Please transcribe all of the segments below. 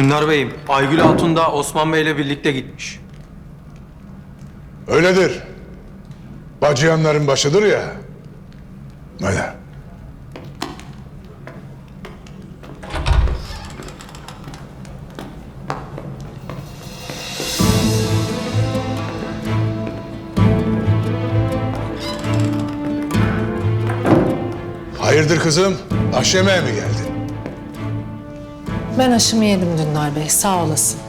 Hündar Bey'im, Aygül Hatun da Osman Bey'le birlikte gitmiş. Öyledir. Bacıyanların başıdır ya. Öyle. Hayırdır kızım? Aş yemeğe mi geldin? Ben aşımı yedim Dündar Bey, sağ olasın.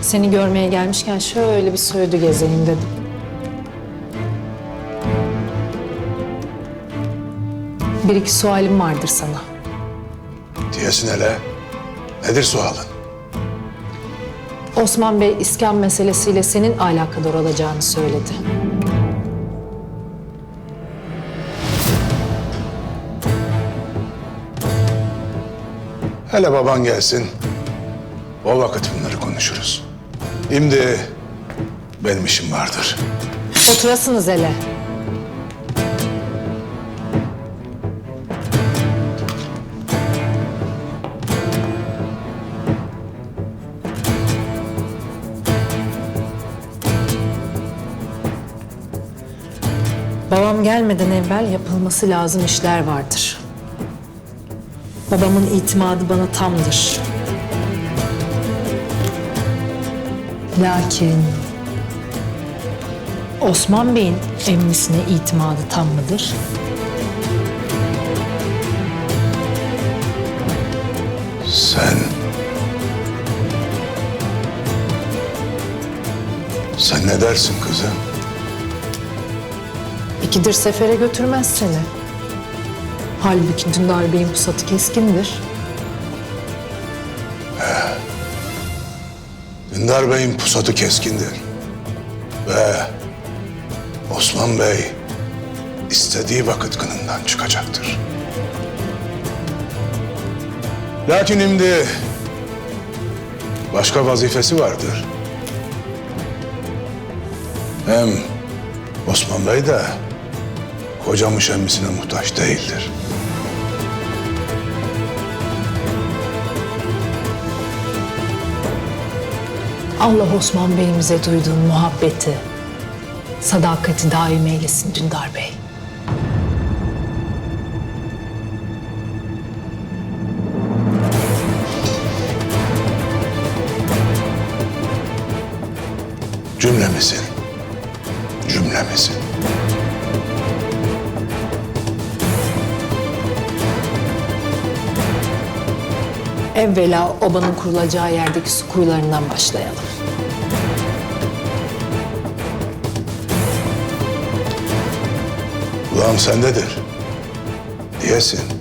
Seni görmeye gelmişken şöyle bir söğüdü gezeyim dedim. Bir iki sualim vardır sana. Diyesin hele. Nedir sualın? Osman Bey iskan meselesiyle senin alakadar olacağını söyledi. Hele baban gelsin. O vakit bunları konuşuruz. Şimdi benim işim vardır. Oturasınız hele. Babam gelmeden evvel yapılması lazım işler vardır. Babamın itimadı bana tamdır. Lakin Osman Bey'in emmisine itimadı tam mıdır? Sen... Sen ne dersin kızım? İkidir sefere götürmez seni. Halbuki Dündar Bey'in pusatı keskindir. Dündar Bey'in pusatı keskindir. Ve Osman Bey istediği vakit kınından çıkacaktır. Lakin şimdi başka vazifesi vardır. Hem Osman Bey de kocamış emmisine muhtaç değildir. Allah Osman Bey'imize duyduğun muhabbeti, sadakati daim eylesin Dündar Bey. Cümlemizin, cümlemizin. Evvela obanın kurulacağı yerdeki su kuyularından başlayalım. Kulağım sendedir. Diyesin.